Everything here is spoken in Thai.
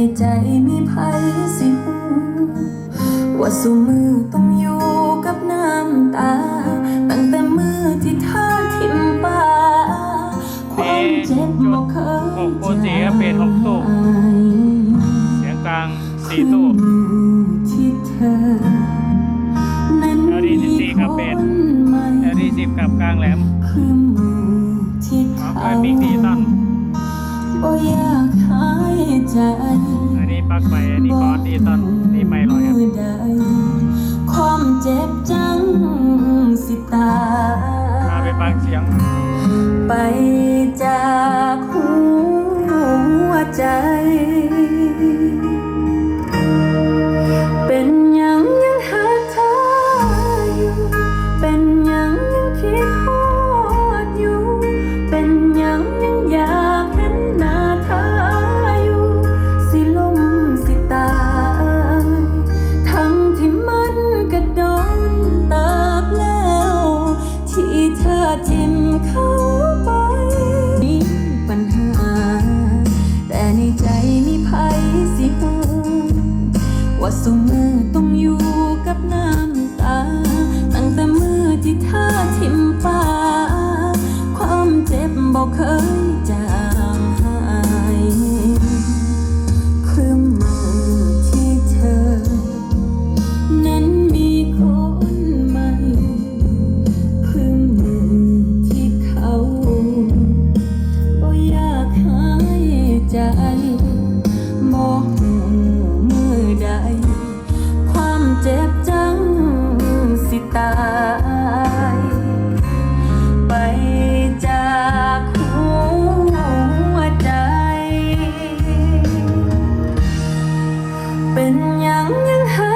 แต่ในใจมีภัยสิหูว่าสุมือต้องอยู่กับน้ำตา ตั้งแต่มือที่เธอทิมป่าความเจ็บบ่เคยหกโปรเจกต์เป็นหกตู้จางเสียงกลางสี่ตู้ที่เธอนั้น LD 14ครับเป็นมีคนใหม่แอดีสิบกับกลางแหลมคือมือที่พร้อมเขาด้วยมิกดีตันบ่อยากหายใจ อันนี้ปลั๊กไฟอันนี้คอร์สดีตันนี่ไม่ลอยครับมืใดความเจ็บจังสิตาพาไปฟังเสียง ไปจากหัวใจ จิ้มเข้าไปมีปัญหา แต่ในใจมีภัยสิหูว่าสมือต้องอยู่กับนา bên nhau những hơi